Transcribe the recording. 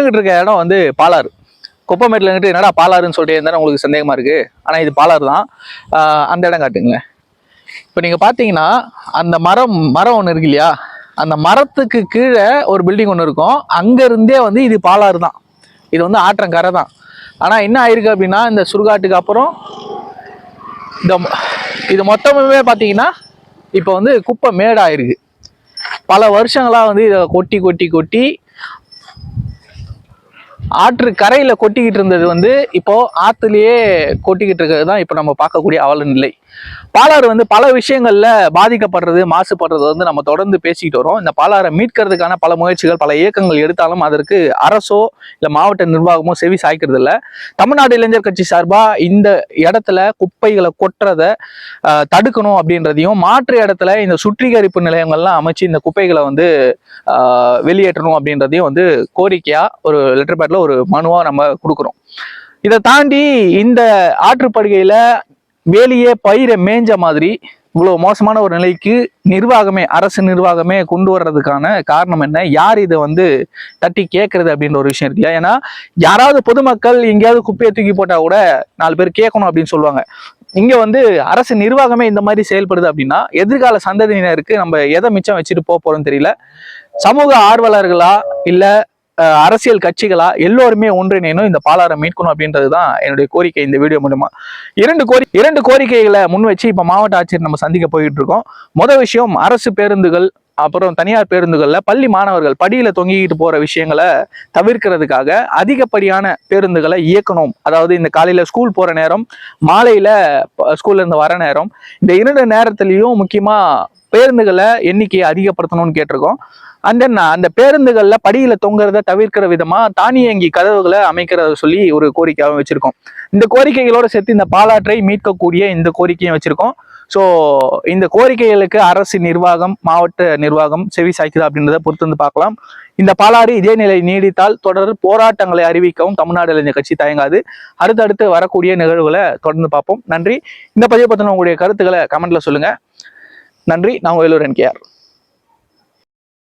நின்றுகிட்டு இருக்க இடம் வந்து பாலாறு. குப்பமேட்டில் நின்றுட்டு என்னடா பாலாறுன்னு சொல்லிட்டு இருந்தாலும் உங்களுக்கு சந்தேகமாக இருக்குது ஆனால் இது பாலாறு தான். அந்த இடம் காட்டுங்களேன். இப்போ நீங்கள் பார்த்தீங்கன்னா அந்த மரம் மரம் ஒன்று இருக்கு இல்லையா? அந்த மரத்துக்கு கீழே ஒரு பில்டிங் ஒன்று இருக்கும். அங்கேருந்தே வந்து இது பாலாறு தான். இது வந்து ஆற்றங்கரை தான். ஆனால் என்ன ஆயிருக்கு அப்படின்னா இந்த சுடுகாட்டுக்கு அப்புறம் இந்த இது மொத்தமுமே பார்த்தீங்கன்னா இப்போ வந்து குப்பை மேடாயிருக்கு. பல வருஷங்களாக வந்து இதை கொட்டி கொட்டி கொட்டி ஆற்று கரையில் கொட்டிக்கிட்டு இருந்தது வந்து இப்போது ஆற்றுலேயே கொட்டிக்கிட்டு இருக்கிறது தான் இப்போ நம்ம பார்க்கக்கூடிய அவல நிலை. பாலாறு வந்து பல விஷயங்கள்ல பாதிக்கப்படுறது மாசுபடுறது வந்து நம்ம தொடர்ந்து பேசிக்கிட்டு வரோம். இந்த பாலாறை மீட்கிறதுக்கான பல முயற்சிகள் பல இயக்கங்கள் எடுத்தாலும் அதற்கு அரசோ இல்லை மாவட்ட நிர்வாகமோ செவி சாய்க்கிறது இல்லை தமிழ்நாடு இளைஞர் கட்சி சார்பாக இந்த இடத்துல குப்பைகளை கொட்டுறத தடுக்கணும் அப்படின்றதையும் மாற்று இடத்துல இந்த சுற்றிகரிப்பு நிலையங்கள்லாம் அமைச்சு இந்த குப்பைகளை வந்து வெளியேற்றணும் அப்படின்றதையும் வந்து கோரிக்கையாக ஒரு லெட்டர் பேட்டில் ஒரு மனுவாக நம்ம கொடுக்குறோம். இதை தாண்டி இந்த ஆற்றுப்படுகையில் வேலியே பயிரை மேஞ்ச மாதிரி இவ்வளவு மோசமான ஒரு நிலைக்கு நிர்வாகமே அரசு நிர்வாகமே கொண்டு வர்றதுக்கான காரணம் என்ன? யார் இதை வந்து தட்டி கேட்கறது அப்படின்ற ஒரு விஷயம் இருக்கு இல்லையா? ஏன்னா யாராவது பொதுமக்கள் எங்கேயாவது குப்பையை தூக்கி போட்டா கூட நாலு பேர் கேட்கணும் அப்படின்னு சொல்லுவாங்க. இங்க வந்து அரசு நிர்வாகமே இந்த மாதிரி செயல்படுது அப்படின்னா எதிர்கால சந்ததியினருக்கு நம்ம எதை மிச்சம் வச்சுட்டு போக போறோம்னு தெரியல. சமூக ஆர்வலர்களா இல்ல அரசியல் கட்சிகளா எல்லோருமே ஒன்றிணையணும் இந்த பாலாரை மீட்கணும் அப்படின்றது தான் என்னுடைய கோரிக்கை இந்த வீடியோ மூலமா இரண்டு கோரி இரண்டு கோரிக்கைகளை முன் வச்சு இப்போ மாவட்ட ஆட்சியர் நம்ம சந்திக்க போயிட்டு இருக்கோம் முதல் விஷயம் அரசு பேருந்துகள் அப்புறம் தனியார் பேருந்துகளில் பள்ளி மாணவர்கள் படியில் தொங்கிக்கிட்டு போகிற விஷயங்களை தவிர்க்கிறதுக்காக அதிகப்படியான பேருந்துகளை இயக்கணும். அதாவது இந்த காலையில் ஸ்கூல் போகிற நேரம் மாலையில் ஸ்கூல்லேருந்து வர நேரம் இந்த இரண்டு நேரத்துலையும் முக்கியமாக பேருந்துகளை எண்ணிக்கையை அதிகப்படுத்தணும்னு கேட்டிருக்கோம். அண்ட் தென் அந்த பேருந்துகளில் படியில் தொங்குறத தவிர்க்கிற விதமாக தானியங்கி கதவுகளை அமைக்கிறத சொல்லி ஒரு கோரிக்கையாகவும் வச்சுருக்கோம். இந்த கோரிக்கைகளோடு சேர்த்து இந்த பாலாற்றை மீட்கக்கூடிய இந்த கோரிக்கையும் வச்சுருக்கோம். ஸோ இந்த கோரிக்கைகளுக்கு அரசு நிர்வாகம் மாவட்ட நிர்வாகம் செவி சாய்க்குதா அப்படின்றத பொறுத்து வந்து பார்க்கலாம். இந்த பாலாறு இதே நிலை நீடித்தால் தொடர் போராட்டங்களை அறிவிக்கவும் தமிழ்நாடு இளைஞர் கட்சி தயங்காது. அடுத்தடுத்து வரக்கூடிய நிகழ்வுகளை தொடர்ந்து பார்ப்போம். நன்றி. இந்த பதிவு பற்றின உங்களுடைய கருத்துக்களை கமெண்ட்ல சொல்லுங்கள் நன்றி. நான் வேலூர் என்கேஆர்